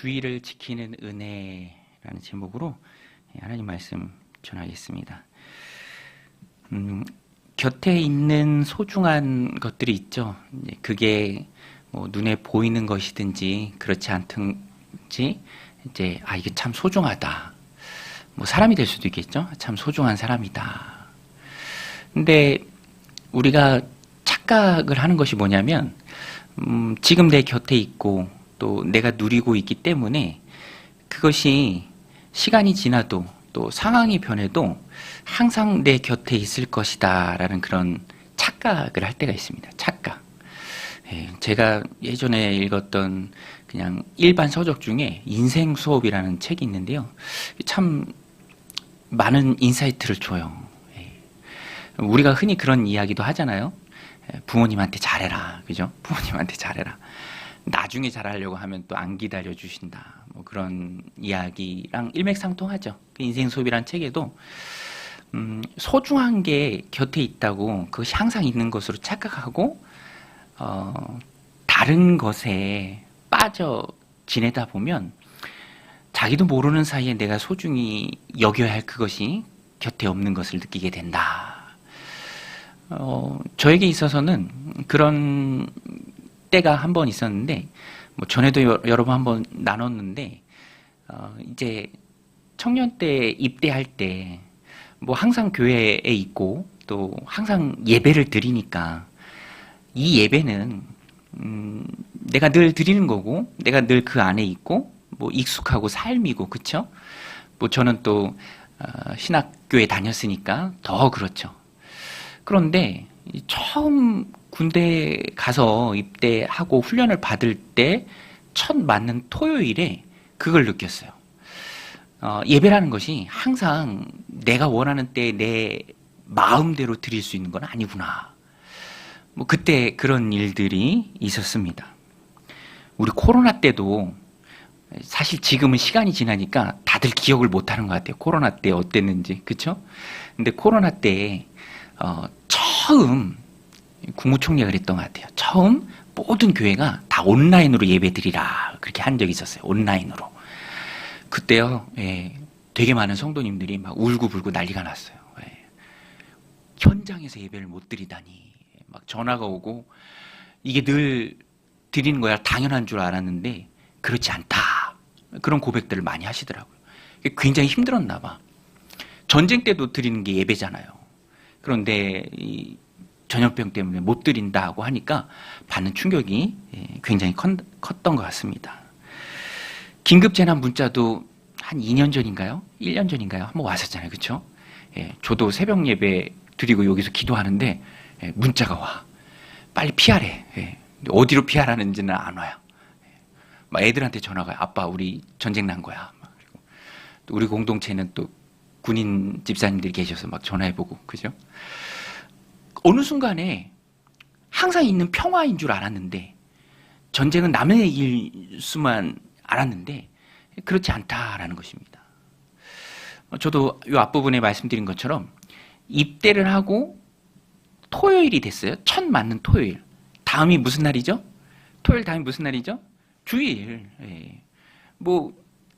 주의를 지키는 은혜라는 제목으로 하나님 말씀 전하겠습니다. 음, 곁에 있는 소중한 것들이 있죠. 그게 뭐 눈에 보이는 것이든지 그렇지 않든지 이제 아 이게 참 소중하다. 뭐 사람이 될 수도 있겠죠. 참 소중한 사람이다. 근데 우리가 착각을 하는 것이 뭐냐면 음, 지금 내 곁에 있고 또 내가 누리고 있기 때문에 그것이 시간이 지나도 또 상황이 변해도 항상 내 곁에 있을 것이다 라는 그런 착각을 할 때가 있습니다. 착각. 예, 제가 예전에 읽었던 그냥 일반 서적 중에 인생 수업이라는 책이 있는데요. 참 많은 인사이트를 줘요. 예. 우리가 흔히 그런 이야기도 하잖아요. 예, 부모님한테 잘해라. 그죠? 부모님한테 잘해라. 나중에 잘하려고 하면 또 안 기다려 주신다. 뭐 그런 이야기랑 일맥상통하죠. 그 인생 수업이란 책에도 음, 소중한 게 곁에 있다고 그것이 항상 있는 것으로 착각하고 어, 다른 것에 빠져 지내다 보면 자기도 모르는 사이에 내가 소중히 여겨야 할 그것이 곁에 없는 것을 느끼게 된다. 어, 저에게 있어서는 그런 때가 한 번 있었는데, 뭐 전에도 여- 여러 번 한 번 나눴는데, 어, 이제 청년 때 입대할 때, 뭐 항상 교회에 있고, 또 항상 예배를 드리니까, 이 예배는, 음, 내가 늘 드리는 거고, 내가 늘 그 안에 있고, 뭐 익숙하고 삶이고, 그쵸? 뭐 저는 또, 어, 신학교에 다녔으니까 더 그렇죠. 그런데 이 처음 군대 가서 입대하고 훈련을 받을 때 첫 맞는 토요일에 그걸 느꼈어요. 어, 예배라는 것이 항상 내가 원하는 때 내 마음대로 드릴 수 있는 건 아니구나. 뭐 그때 그런 일들이 있었습니다. 우리 코로나 때도 사실 지금은 시간이 지나니까 다들 기억을 못 하는 것 같아요. 코로나 때 어땠는지. 그쵸? 근데 코로나 때, 어, 처음 국무총리가 그랬던 것 같아요. 처음 모든 교회가 다 온라인으로 예배 드리라. 그렇게 한 적이 있었어요. 온라인으로. 그때요, 예, 되게 많은 성도님들이 막 울고불고 난리가 났어요. 예. 현장에서 예배를 못 드리다니. 막 전화가 오고, 이게 늘 드리는 거야 당연한 줄 알았는데, 그렇지 않다. 그런 고백들을 많이 하시더라고요. 굉장히 힘들었나 봐. 전쟁 때도 드리는 게 예배잖아요. 그런데 이 전염병 때문에 못 드린다고 하니까 받는 충격이 예, 굉장히 컸, 컸던 것 같습니다. 긴급 재난 문자도 한 2년 전인가요? 1년 전인가요? 한번 왔었잖아요. 그렇죠? 예, 저도 새벽 예배 드리고 여기서 기도하는데 예, 문자가 와. 빨리 피하래. 예, 어디로 피하라는지는 안 와요. 예, 막 애들한테 전화가. 아빠 우리 전쟁 난 거야. 막 그리고 또 우리 공동체는 또 군인 집사님들이 계셔서 막 전화해보고 그죠? 어느 순간에 항상 있는 평화인 줄 알았는데 전쟁은 남의 일 수만 알았는데 그렇지 않다라는 것입니다. 어, 저도 이 앞부분에 말씀드린 것처럼 입대를 하고 토요일이 됐어요. 첫 맞는 토요일. 다음이 무슨 날이죠? 토요일 다음이 무슨 날이죠? 주일. 예. 뭐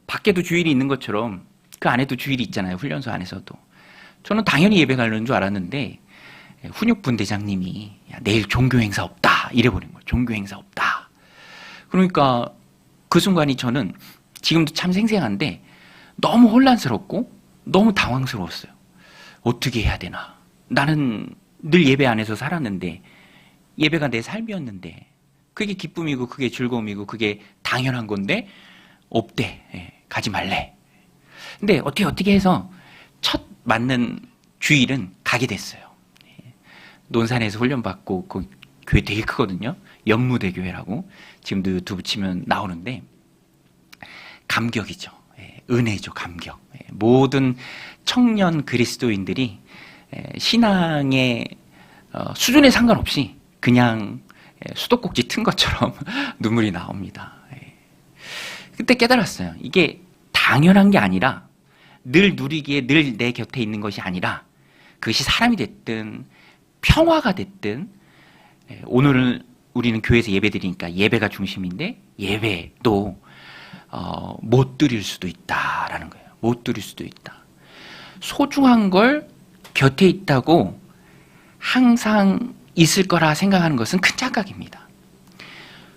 밖에도 주일이 있는 것처럼 그 안에도 주일이 있잖아요. 훈련소 안에서도. 저는 당연히 예배 가려는 줄 알았는데 예, 훈육분 대장님이 야, 내일 종교 행사 없다 이래 버린 거예요. 종교 행사 없다. 그러니까 그 순간이 저는 지금도 참 생생한데 너무 혼란스럽고 너무 당황스러웠어요. 어떻게 해야 되나? 나는 늘 예배 안에서 살았는데 예배가 내 삶이었는데 그게 기쁨이고 그게 즐거움이고 그게 당연한 건데 없대. 예, 가지 말래. 근데 어떻게 어떻게 해서 첫 맞는 주일은 가게 됐어요. 예, 논산에서 훈련받고 그 교회 되게 크거든요. 연무대 교회라고 지금도 유튜브 치면 나오는데 감격이죠. 예, 은혜죠, 감격. 예, 모든 청년 그리스도인들이 예, 신앙의 어, 수준에 상관없이 그냥 예, 수도꼭지 튼 것처럼 눈물이 나옵니다. 예. 그때 깨달았어요. 이게 당연한 게 아니라 늘 누리기에 늘 내 곁에 있는 것이 아니라 그것이 사람이 됐든 평화가 됐든 예, 오늘은 우리는 교회에서 예배 드리니까 예배가 중심인데 예배도 어, 못 드릴 수도 있다라는 거예요. 못 드릴 수도 있다. 소중한 걸 곁에 있다고 항상 있을 거라 생각하는 것은 큰 착각입니다.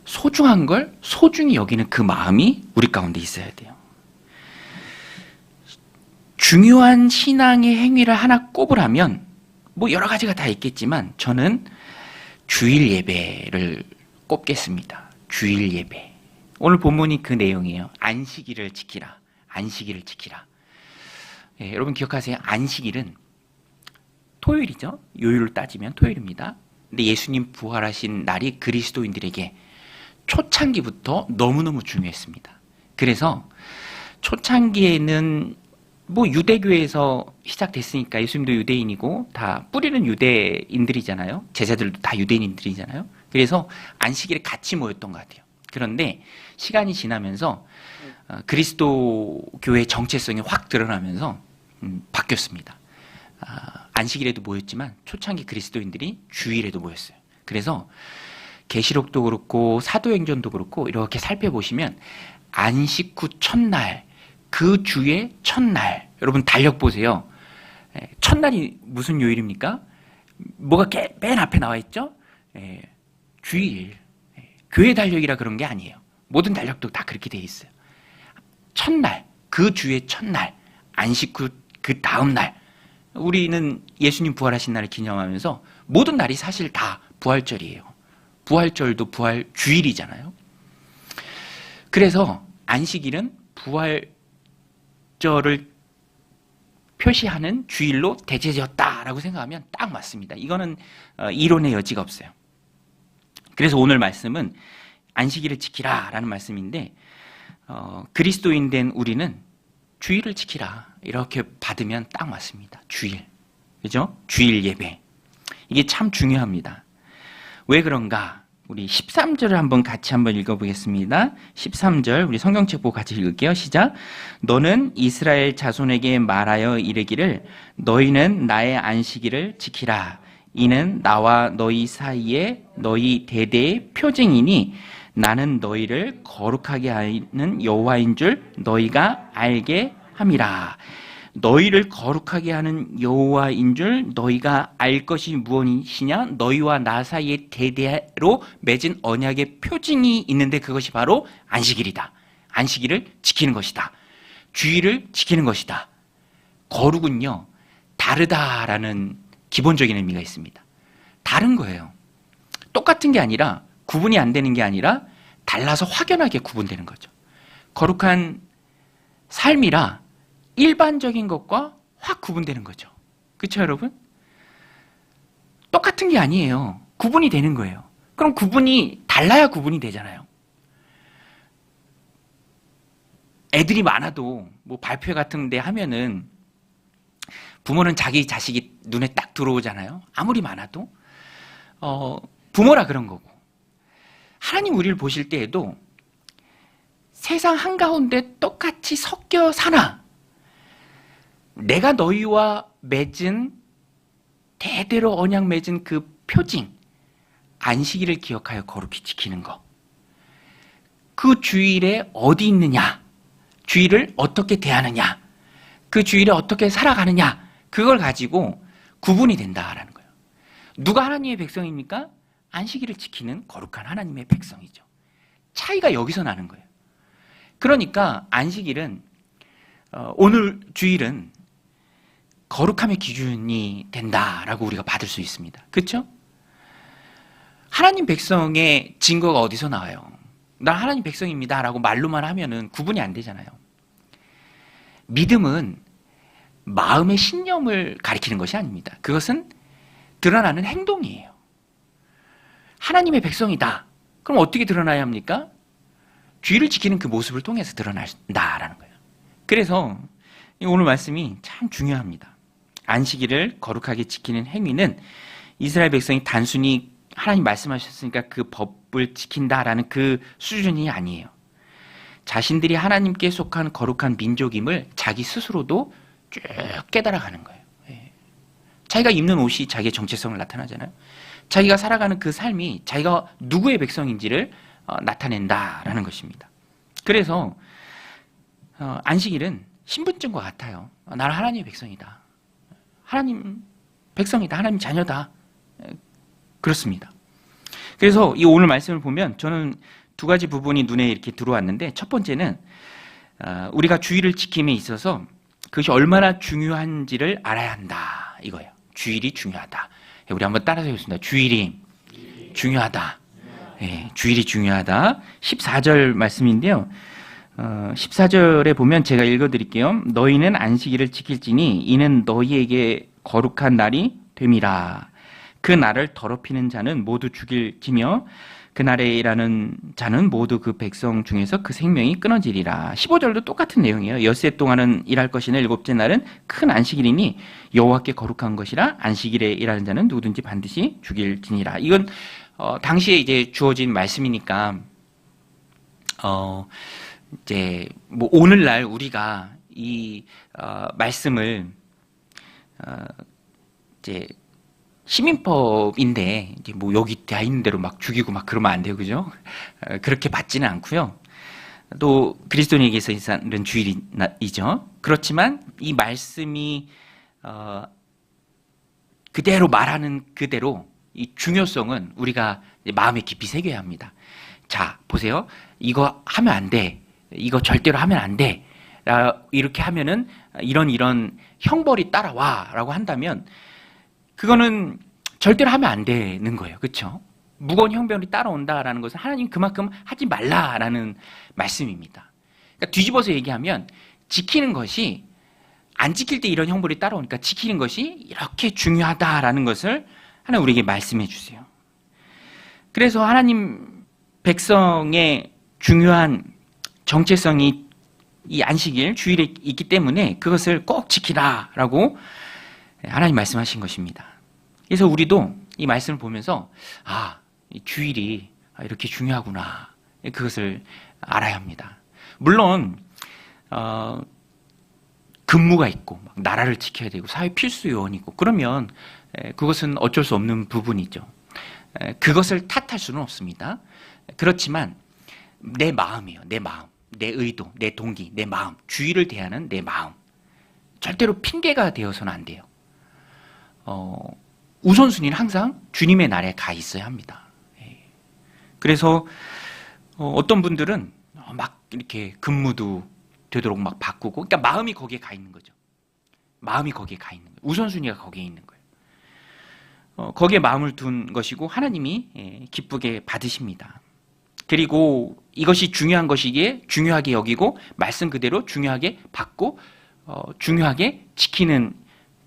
소중한 걸 소중히 여기는 그 마음이 우리 가운데 있어야 돼요. 중요한 신앙의 행위를 하나 꼽으라면 뭐 여러 가지가 다 있겠지만 저는 주일 예배를 꼽겠습니다. 주일 예배. 오늘 본문이 그 내용이에요. 안식일을 지키라. 안식일을 지키라. 예, 여러분 기억하세요. 안식일은 토요일이죠. 요일로 따지면 토요일입니다. 근데 예수님 부활하신 날이 그리스도인들에게 초창기부터 너무너무 중요했습니다. 그래서 초창기에는 뭐 유대교에서 시작됐으니까 예수님도 유대인이고 다 뿌리는 유대인들이잖아요. 제자들도 다 유대인들이잖아요. 그래서 안식일에 같이 모였던 것 같아요. 그런데 시간이 지나면서 어, 그리스도 교회의 정체성이 확 드러나면서 음, 바뀌었습니다. 아, 안식일에도 모였지만 초창기 그리스도인들이 주일에도 모였어요. 그래서 계시록도 그렇고 사도행전도 그렇고 이렇게 살펴보시면 안식 후 첫날 그 주의 첫날 여러분 달력 보세요. 에, 첫날이 무슨 요일입니까? 뭐가 깨- 맨 앞에 나와 있죠? 에, 주일 에, 교회 달력이라 그런 게 아니에요. 모든 달력도 다 그렇게 돼 있어요. 첫날 그 주의 첫날 안식 후 그 다음 날 우리는 예수님 부활하신 날을 기념하면서 모든 날이 사실 다 부활절이에요. 부활절도 부활 주일이잖아요. 그래서 안식일은 부활 절을 표시하는 주일로 대체되었다라고 생각하면 딱 맞습니다. 이거는 어, 이론의 여지가 없어요. 그래서 오늘 말씀은 안식일을 지키라라는 말씀인데 어, 그리스도인 된 우리는 주일을 지키라 이렇게 받으면 딱 맞습니다. 주일, 그죠? 주일 예배 이게 참 중요합니다. 왜 그런가? 우리 13절을 한번 같이 한번 읽어보겠습니다. 13절 우리 성경책 보고 같이 읽을게요. 시작. 너는 이스라엘 자손에게 말하여 이르기를 너희는 나의 안식일을 지키라. 이는 나와 너희 사이에 너희 대대의 표징이니 나는 너희를 거룩하게 하는 여호와인 줄 너희가 알게 함이라. 너희를 거룩하게 하는 여호와인 줄 너희가 알 것이 무엇이냐? 너희와 나 사이에 대대로 맺은 언약의 표징이 있는데 그것이 바로 안식일이다. 안식일을 지키는 것이다. 주의를 지키는 것이다. 거룩은요, 다르다라는 기본적인 의미가 있습니다. 다른 거예요. 똑같은 게 아니라 구분이 안 되는 게 아니라 달라서 확연하게 구분되는 거죠. 거룩한 삶이라 일반적인 것과 확 구분되는 거죠. 그렇죠, 여러분? 똑같은 게 아니에요. 구분이 되는 거예요. 그럼 구분이 달라야 구분이 되잖아요. 애들이 많아도 뭐 발표 같은 데 하면은 부모는 자기 자식이 눈에 딱 들어오잖아요. 아무리 많아도 어, 부모라 그런 거고 하나님 우리를 보실 때에도 세상 한가운데 똑같이 섞여 사나 내가 너희와 맺은 대대로 언약 맺은 그 표징 안식일을 기억하여 거룩히 지키는 것. 그 주일에 어디 있느냐? 주일을 어떻게 대하느냐? 그 주일에 어떻게 살아가느냐? 그걸 가지고 구분이 된다라는 거예요. 누가 하나님의 백성입니까? 안식일을 지키는 거룩한 하나님의 백성이죠. 차이가 여기서 나는 거예요. 그러니까 안식일은 어, 오늘 주일은 거룩함의 기준이 된다라고 우리가 받을 수 있습니다. 그렇죠? 하나님 백성의 증거가 어디서 나와요? 나 하나님 백성입니다라고 말로만 하면은 구분이 안 되잖아요. 믿음은 마음의 신념을 가리키는 것이 아닙니다. 그것은 드러나는 행동이에요. 하나님의 백성이다. 그럼 어떻게 드러나야 합니까? 주의를 지키는 그 모습을 통해서 드러난다라는 거예요. 그래서 오늘 말씀이 참 중요합니다. 안식일을 거룩하게 지키는 행위는 이스라엘 백성이 단순히 하나님 말씀하셨으니까 그 법을 지킨다라는 그 수준이 아니에요. 자신들이 하나님께 속한 거룩한 민족임을 자기 스스로도 쭉 깨달아가는 거예요. 예. 자기가 입는 옷이 자기의 정체성을 나타나잖아요. 자기가 살아가는 그 삶이 자기가 누구의 백성인지를 어, 나타낸다라는 것입니다. 그래서 어, 안식일은 신분증과 같아요. 어, 나는 하나님의 백성이다. 하나님 백성이다. 하나님 자녀다. 에, 그렇습니다. 그래서 이 오늘 말씀을 보면 저는 두 가지 부분이 눈에 이렇게 들어왔는데 첫 번째는 어, 우리가 주의를 지킴에 있어서 그것이 얼마나 중요한지를 알아야 한다 이거예요. 주일이 중요하다. 예, 우리 한번 따라서 해보겠습니다. 주일이 중요하다. 예, 주일이 중요하다. 14절 말씀인데요. 어, 14절에 보면 제가 읽어드릴게요. 너희는 안식일을 지킬지니 이는 너희에게 거룩한 날이 됨이라. 그 날을 더럽히는 자는 모두 죽일지며 그 날에 일하는 자는 모두 그 백성 중에서 그 생명이 끊어지리라. 15절도 똑같은 내용이에요. 엿새 동안은 일할 것이나 일곱째 날은 큰 안식일이니 여호와께 거룩한 것이라 안식일에 일하는 자는 누구든지 반드시 죽일지니라. 이건 어, 당시에 이제 주어진 말씀이니까 어, 이제 뭐 오늘날 우리가 이 어, 말씀을 어, 이제 시민법인데 이제 뭐 여기 돼 있는 대로 막 죽이고 막 그러면 안 돼요, 그죠? 어, 그렇게 받지는 않고요. 또 그리스도인에게서 있는 주일이죠. 그렇지만 이 말씀이 어, 그대로 말하는 그대로 이 중요성은 우리가 마음에 깊이 새겨야 합니다. 자, 보세요. 이거 하면 안 돼. 이거 절대로 하면 안 돼. 이렇게 하면은 이런 이런 형벌이 따라와라고 한다면 그거는 절대로 하면 안 되는 거예요. 그렇죠? 무거운 형벌이 따라온다라는 것은 하나님 그만큼 하지 말라라는 말씀입니다. 그러니까 뒤집어서 얘기하면 지키는 것이 안 지킬 때 이런 형벌이 따라오니까 지키는 것이 이렇게 중요하다라는 것을 하나 우리에게 말씀해 주세요. 그래서 하나님 백성의 중요한 정체성이 이 안식일 주일에 있기 때문에 그것을 꼭 지키라라고 하나님 말씀하신 것입니다. 그래서 우리도 이 말씀을 보면서 아, 이 주일이 이렇게 중요하구나. 그것을 알아야 합니다. 물론 어, 근무가 있고 나라를 지켜야 되고 사회 필수 요원이 있고 그러면 그것은 어쩔 수 없는 부분이죠. 그것을 탓할 수는 없습니다. 그렇지만 내 마음이에요. 내 마음, 내 의도, 내 동기, 내 마음, 주의를 대하는 내 마음. 절대로 핑계가 되어서는 안 돼요. 어, 우선순위는 항상 주님의 날에 가 있어야 합니다. 예. 그래서 어, 떤 분들은 막 이렇게 근무도 되도록 막 바꾸고, 그러니까 마음이 거기에 가 있는 거죠. 마음이 거기에 가 있는 거예요. 우선순위가 거기에 있는 거예요. 어, 거기에 마음을 둔 것이고 하나님이 예, 기쁘게 받으십니다. 그리고 이것이 중요한 것이기에 중요하게 여기고 말씀 그대로 중요하게 받고 어, 중요하게 지키는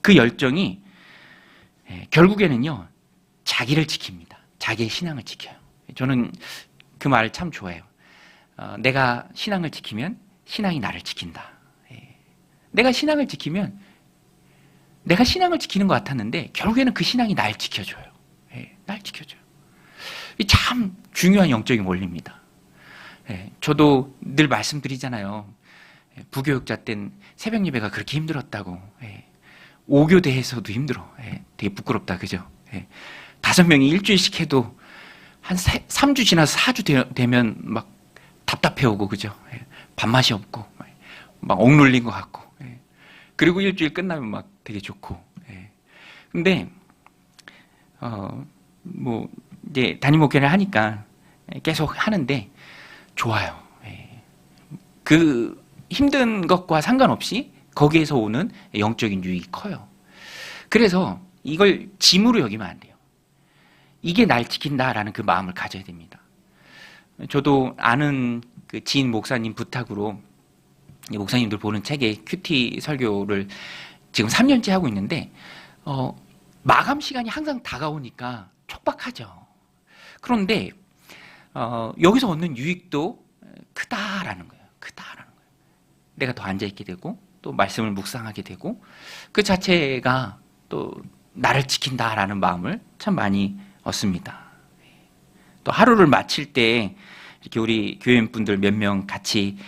그 열정이 예, 결국에는요 자기를 지킵니다. 자기의 신앙을 지켜요. 저는 그 말을 참 좋아해요. 어, 내가 신앙을 지키면 신앙이 나를 지킨다. 예. 내가 신앙을 지키면 내가 신앙을 지키는 것 같았는데 결국에는 그 신앙이 날 지켜줘요. 예, 날 지켜줘요. 참 중요한 영적인 원리입니다. 예, 저도 늘 말씀드리잖아요. 예, 부교육자 땐 새벽 예배가 그렇게 힘들었다고. 예, 오교대에서도 힘들어. 예, 되게 부끄럽다, 그죠? 예, 다섯 명이 일주일씩 해도 한 3주 지나서 4주 되, 면막 답답해 오고, 그죠? 예, 밥맛이 없고, 막 억눌린 것 같고. 예. 그리고 일주일 끝나면 막 되게 좋고. 예. 근데, 어, 뭐, 이제 담임 목회를 하니까 계속 하는데 좋아요. 예. 그 힘든 것과 상관없이 거기에서 오는 영적인 유익이 커요. 그래서 이걸 짐으로 여기면 안 돼요. 이게 날 지킨다라는 그 마음을 가져야 됩니다. 저도 아는 그 지인 목사님 부탁으로 목사님들 보는 책에 큐티 설교를 지금 3년째 하고 있는데 어, 마감 시간이 항상 다가오니까 촉박하죠. 그런데 어, 여기서 얻는 유익도 크다라는 거예요. 크다라는 거예요. 내가 더 앉아 있게 되고 또 말씀을 묵상하게 되고 그 자체가 또 나를 지킨다라는 마음을 참 많이 얻습니다. 또 하루를 마칠 때 이렇게 우리 교인분들 몇 명 같이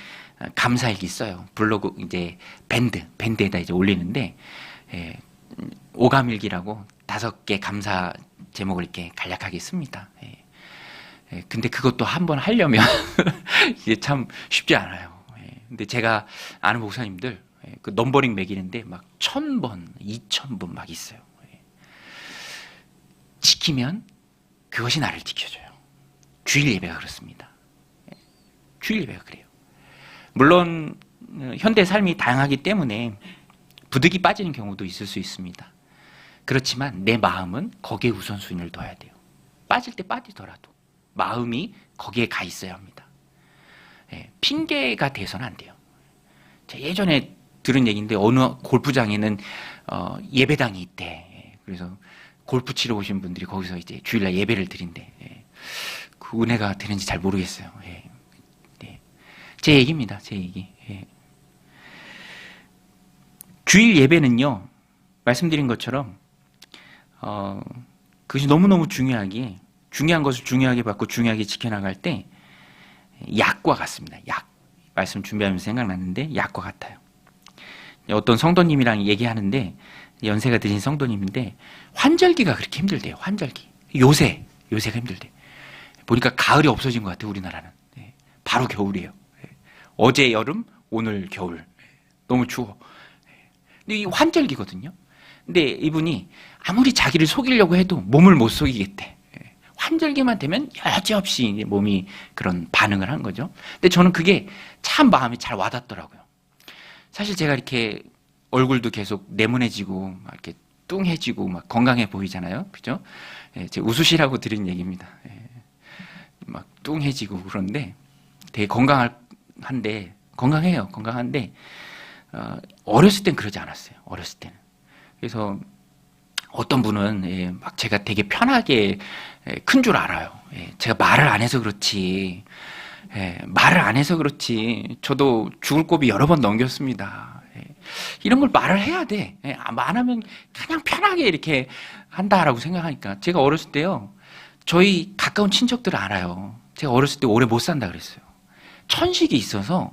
감사일기 써요. 블로그 이제 밴드 밴드에다 이제 올리는데 예, 오감일기라고 다섯 개 감사 제목을 이렇게 간략하게 씁니다. 예. 예, 근데 그것도 한번 하려면 이게 참 쉽지 않아요. 예. 근데 제가 아는 목사님들 예, 그 넘버링 매기는데 막 천 번, 이천 번 막 있어요. 예. 지키면 그것이 나를 지켜줘요. 주일 예배가 그렇습니다. 예, 주일 예배가 그래요. 물론 어, 현대 삶이 다양하기 때문에 부득이 빠지는 경우도 있을 수 있습니다. 그렇지만 내 마음은 거기에 우선순위를 둬야 돼요. 빠질 때 빠지더라도 마음이 거기에 가 있어야 합니다. 예, 핑계가 돼서는 안 돼요. 예전에 들은 얘기인데 어느 골프장에는 어, 예배당이 있대. 예, 그래서 골프 치러 오신 분들이 거기서 이제 주일날 예배를 드린대. 예, 그 은혜가 되는지 잘 모르겠어요. 예, 네. 제 얘기입니다. 제 얘기. 예. 주일 예배는요, 말씀드린 것처럼, 어, 그것이 너무너무 중요하게, 중요한 것을 중요하게 받고 중요하게 지켜나갈 때, 약과 같습니다. 약. 말씀 준비하면서 생각났는데, 약과 같아요. 어떤 성도님이랑 얘기하는데, 연세가 드신 성도님인데, 환절기가 그렇게 힘들대요, 환절기. 요새, 요새가 힘들대. 보니까 가을이 없어진 것 같아요, 우리나라는. 예, 바로 겨울이에요. 예, 어제 여름, 오늘 겨울. 예, 너무 추워. 근데 이 환절기거든요. 근데 이분이 아무리 자기를 속이려고 해도 몸을 못 속이겠대. 예, 환절기만 되면 여지없이 몸이 그런 반응을 한 거죠. 근데 저는 그게 참 마음이 잘 와닿더라고요. 사실 제가 이렇게 얼굴도 계속 네모내지고 막 이렇게 뚱해지고 막 건강해 보이잖아요. 그죠? 예, 제 웃으시라고 드린 얘기입니다. 예, 막 뚱해지고 그런데 되게 건강한데 건강해요. 건강한데 어, 어렸을 땐 그러지 않았어요. 어렸을 때는. 그래서 어떤 분은 예, 막 제가 되게 편하게 예, 큰 줄 알아요. 예, 제가 말을 안 해서 그렇지. 예, 말을 안 해서 그렇지. 저도 죽을 고비 여러 번 넘겼습니다. 예, 이런 걸 말을 해야 돼. 예, 안 하면 그냥 편하게 이렇게 한다라고 생각하니까 제가 어렸을 때요. 저희 가까운 친척들을 알아요. 제가 어렸을 때 오래 못 산다 그랬어요. 천식이 있어서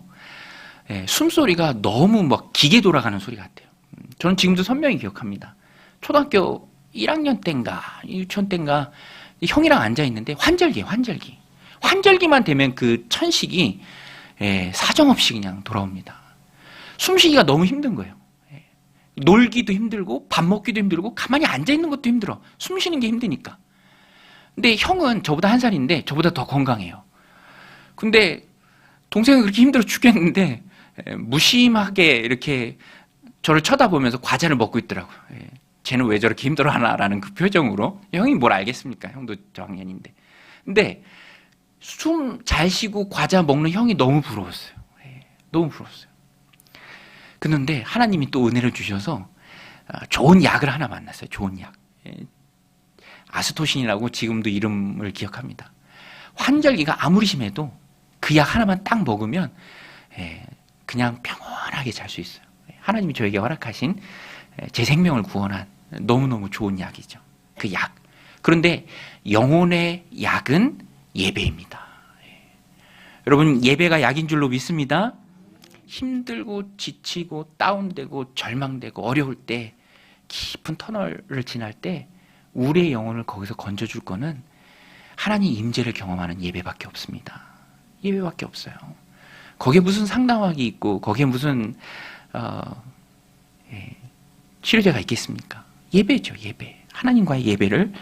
예, 숨소리가 너무 막 기계 돌아가는 소리 같아요. 음, 저는 지금도 선명히 기억합니다. 초등학교 1학년 때인가, 유치원 때인가, 형이랑 앉아 있는데 환절기, 환절기. 환절기만 되면 그 천식이 예, 사정없이 그냥 돌아옵니다. 숨쉬기가 너무 힘든 거예요. 예, 놀기도 힘들고, 밥 먹기도 힘들고, 가만히 앉아 있는 것도 힘들어. 숨 쉬는 게 힘드니까. 근데 형은 저보다 한 살인데, 저보다 더 건강해요. 근데 동생은 그렇게 힘들어 죽겠는데, 예, 무심하게 이렇게 저를 쳐다보면서 과자를 먹고 있더라고요. 예, 쟤는 왜 저렇게 힘들어하나라는 그 표정으로 형이 뭘 알겠습니까? 형도 저학년인데. 근데 숨 잘 쉬고 과자 먹는 형이 너무 부러웠어요. 예, 너무 부러웠어요. 그런데 하나님이 또 은혜를 주셔서 아, 좋은 약을 하나 만났어요. 좋은 약. 예, 아스토신이라고 지금도 이름을 기억합니다. 환절기가 아무리 심해도 그 약 하나만 딱 먹으면 예, 그냥 평온하게 잘 수 있어요. 하나님이 저에게 허락하신 제 생명을 구원한 너무너무 좋은 약이죠. 그 약. 그런데 영혼의 약은 예배입니다. 여러분, 예배가 약인 줄로 믿습니다. 힘들고 지치고 다운되고 절망되고 어려울 때 깊은 터널을 지날 때 우리의 영혼을 거기서 건져줄 거는 하나님 임재를 경험하는 예배밖에 없습니다. 예배밖에 없어요. 거기에 무슨 상담학이 있고 거기에 무슨 어, 예, 치료제가 있겠습니까? 예배죠, 예배. 하나님과의 예배를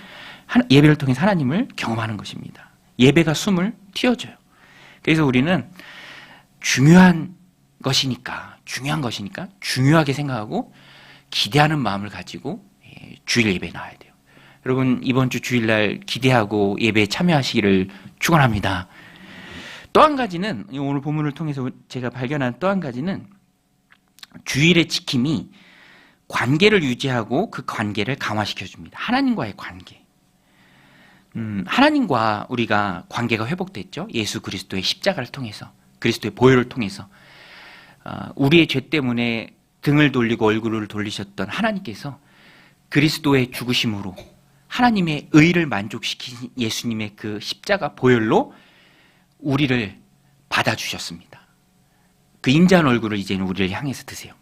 예배를 통해서 하나님을 경험하는 것입니다. 예배가 숨을 튀어줘요. 그래서 우리는 중요한 것이니까 중요한 것이니까 중요하게 생각하고 기대하는 마음을 가지고 예, 주일 예배 나와야 돼요. 여러분 이번 주 주일날 기대하고 예배에 참여하시기를 축원합니다. 또 한 가지는 오늘 본문을 통해서 제가 발견한 또 한 가지는 주일의 지킴이 관계를 유지하고 그 관계를 강화시켜 줍니다. 하나님과의 관계. 음, 하나님과 우리가 관계가 회복됐죠. 예수 그리스도의 십자가를 통해서, 그리스도의 보혈을 통해서 어, 우리의 죄 때문에 등을 돌리고 얼굴을 돌리셨던 하나님께서 그리스도의 죽으심으로 하나님의 의를 만족시킨 예수님의 그 십자가 보혈로 우리를 받아주셨습니다. 그 인자한 얼굴을 이제는 우리를 향해서 드세요.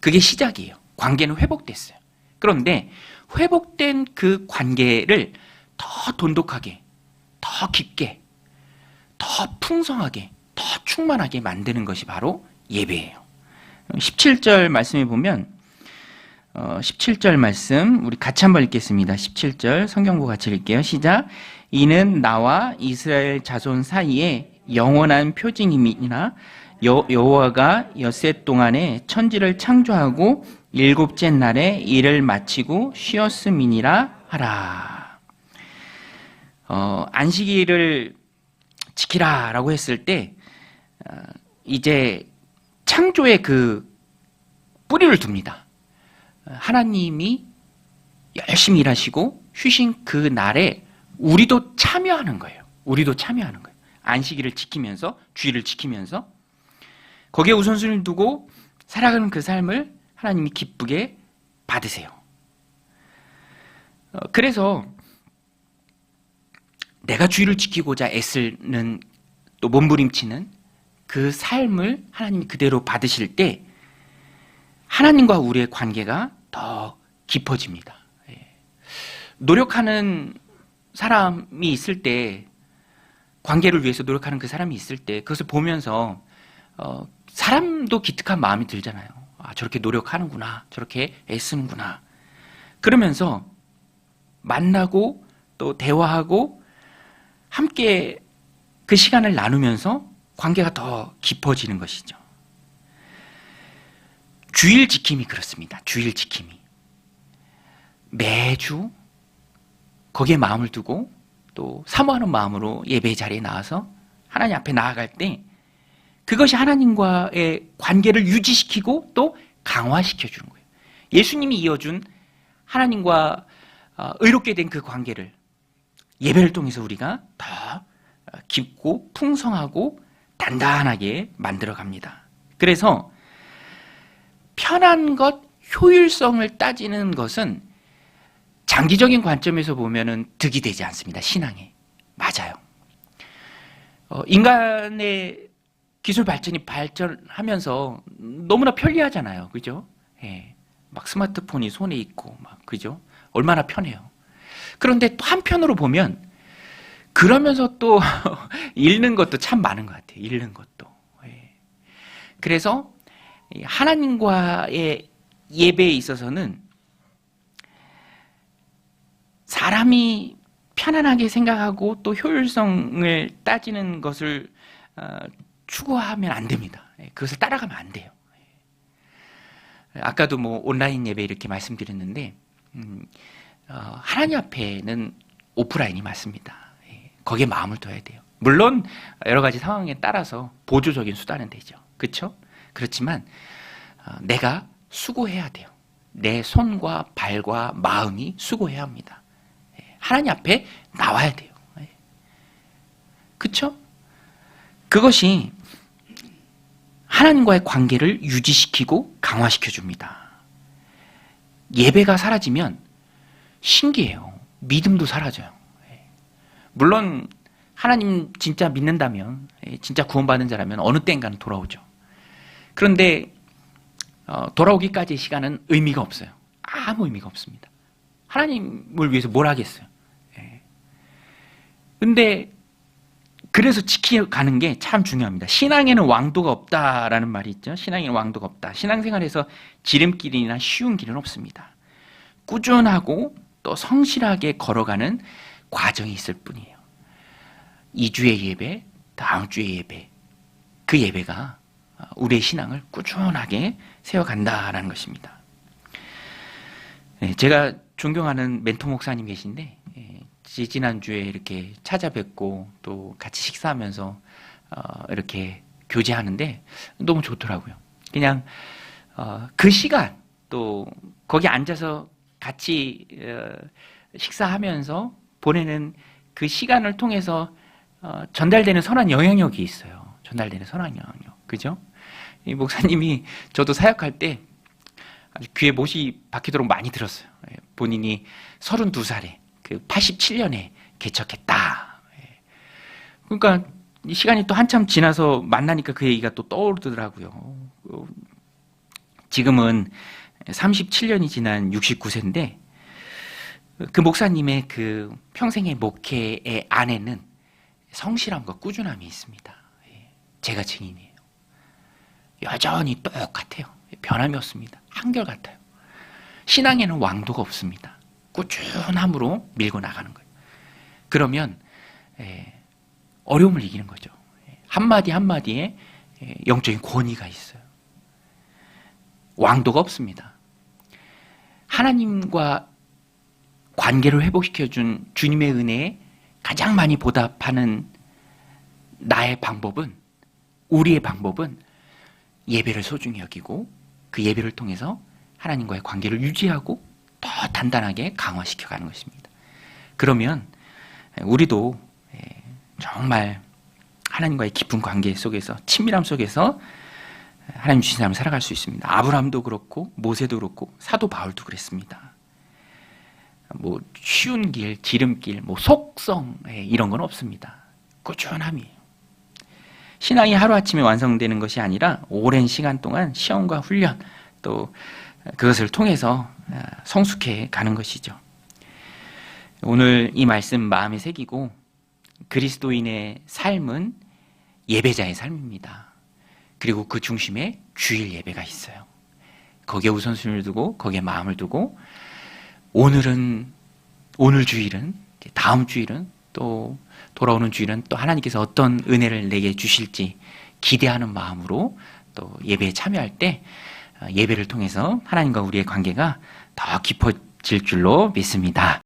그게 시작이에요. 관계는 회복됐어요. 그런데 회복된 그 관계를 더 돈독하게, 더 깊게, 더 풍성하게 더 충만하게 만드는 것이 바로 예배예요. 17절 말씀에 보면 어, 17절 말씀 우리 같이 한번 읽겠습니다. 17절 성경부 같이 읽게요. 시작. 이는 나와 이스라엘 자손 사이에 영원한 표징임이나 여, 여호와가 엿새 동안에 천지를 창조하고 일곱째 날에 일을 마치고 쉬었음이니라 하라. 어, 안식일을 지키라라고 했을 때 어, 이제 창조의 그 뿌리를 둡니다. 하나님이 열심히 일하시고 휴신 그 날에 우리도 참여하는 거예요. 우리도 참여하는 거예요. 안식일을 지키면서 주의를 지키면서 거기에 우선순위를 두고 살아가는 그 삶을 하나님이 기쁘게 받으세요. 어, 그래서 내가 주의를 지키고자 애쓰는 또 몸부림치는 그 삶을 하나님이 그대로 받으실 때 하나님과 우리의 관계가 더 깊어집니다. 예. 노력하는 사람이 있을 때 관계를 위해서 노력하는 그 사람이 있을 때 그것을 보면서 어, 사람도 기특한 마음이 들잖아요. 아, 저렇게 노력하는구나. 저렇게 애쓰는구나. 그러면서 만나고 또 대화하고 함께 그 시간을 나누면서 관계가 더 깊어지는 것이죠. 주일 지킴이 그렇습니다. 주일 지킴이. 매주 거기에 마음을 두고 또 사모하는 마음으로 예배 자리에 나와서 하나님 앞에 나아갈 때 그것이 하나님과의 관계를 유지시키고 또 강화시켜 주는 거예요. 예수님이 이어준 하나님과 어, 의롭게 된 그 관계를 예배를 통해서 우리가 더 깊고 풍성하고 단단하게 만들어 갑니다. 그래서 편한 것, 효율성을 따지는 것은 장기적인 관점에서 보면은 득이 되지 않습니다. 신앙에. 맞아요. 어, 인간의 기술 발전이 발전하면서 너무나 편리하잖아요. 그죠? 예. 막 스마트폰이 손에 있고, 막, 그죠? 얼마나 편해요. 그런데 또 한편으로 보면, 그러면서 또 잃는 것도 참 많은 것 같아요. 잃는 것도. 예. 그래서 하나님과의 예배에 있어서는 사람이 편안하게 생각하고 또 효율성을 따지는 것을 어, 추구하면 안 됩니다. 예, 그것을 따라가면 안 돼요. 예. 아까도 뭐 온라인 예배 이렇게 말씀드렸는데 음, 어, 하나님 앞에는 오프라인이 맞습니다. 예, 거기에 마음을 둬야 돼요. 물론 여러 가지 상황에 따라서 보조적인 수단은 되죠. 그렇죠? 그렇지만 어, 내가 수고해야 돼요. 내 손과 발과 마음이 수고해야 합니다. 하나님 앞에 나와야 돼요. 그쵸? 그것이 하나님과의 관계를 유지시키고 강화시켜 줍니다. 예배가 사라지면 신기해요. 믿음도 사라져요. 물론 하나님 진짜 믿는다면 진짜 구원받은 자라면 어느 때인가는 돌아오죠. 그런데 어, 돌아오기까지의 시간은 의미가 없어요. 아무 의미가 없습니다. 하나님을 위해서 뭘 하겠어요? 근데 그래서 지켜가는 게 참 중요합니다. 신앙에는 왕도가 없다라는 말이 있죠. 신앙에는 왕도가 없다. 신앙생활에서 지름길이나 쉬운 길은 없습니다. 꾸준하고 또 성실하게 걸어가는 과정이 있을 뿐이에요. 2주의 예배, 다음 주의 예배. 그 예배가 우리의 신앙을 꾸준하게 세워간다라는 것입니다. 네, 제가 존경하는 멘토 목사님 계신데 지난주에 이렇게 찾아뵙고 또 같이 식사하면서 어, 이렇게 교제하는데 너무 좋더라고요. 그냥 어, 그 시간 또 거기 앉아서 같이 어, 식사하면서 보내는 그 시간을 통해서 어, 전달되는 선한 영향력이 있어요. 전달되는 선한 영향력. 그죠? 이 목사님이 저도 사역할 때 아주 귀에 못이 박히도록 많이 들었어요. 예, 본인이 32살에 그 87년에 개척했다. 예. 그러니까 시간이 또 한참 지나서 만나니까 그 얘기가 또 떠오르더라고요. 어, 지금은 37년이 지난 69세인데 그 목사님의 그 평생의 목회의 안에는 성실함과 꾸준함이 있습니다. 예. 제가 증인이에요. 여전히 똑같아요. 변함이 없습니다. 한결같아요. 신앙에는 왕도가 없습니다. 꾸준함으로 밀고 나가는 거예요. 그러면 에, 어려움을 이기는 거죠. 예, 한마디 한마디에 에, 영적인 권위가 있어요. 왕도가 없습니다. 하나님과 관계를 회복시켜준 주님의 은혜에 가장 많이 보답하는 나의 방법은, 우리의 방법은 예배를 소중히 여기고 그 예배를 통해서 하나님과의 관계를 유지하고 더 단단하게 강화시켜 가는 것입니다. 그러면 우리도 예, 정말 하나님과의 깊은 관계 속에서 친밀함 속에서 하나님 주신 삶을 살아갈 수 있습니다. 아브라함도 그렇고 모세도 그렇고 사도 바울도 그랬습니다. 뭐 쉬운 길, 지름길, 뭐 속성 예, 이런 건 없습니다. 꾸준함이에요. 신앙이 하루아침에 완성되는 것이 아니라 오랜 시간 동안 시험과 훈련 또 그것을 통해서 아, 성숙해 가는 것이죠. 오늘 이 말씀 마음에 새기고 그리스도인의 삶은 예배자의 삶입니다. 그리고 그 중심에 주일 예배가 있어요. 거기에 우선순위를 두고 거기에 마음을 두고 오늘은 오늘 주일은 다음 주일은 또 돌아오는 주일은 또 하나님께서 어떤 은혜를 내게 주실지 기대하는 마음으로 또 예배에 참여할 때 어, 예배를 통해서 하나님과 우리의 관계가 더 깊어질 줄로 믿습니다.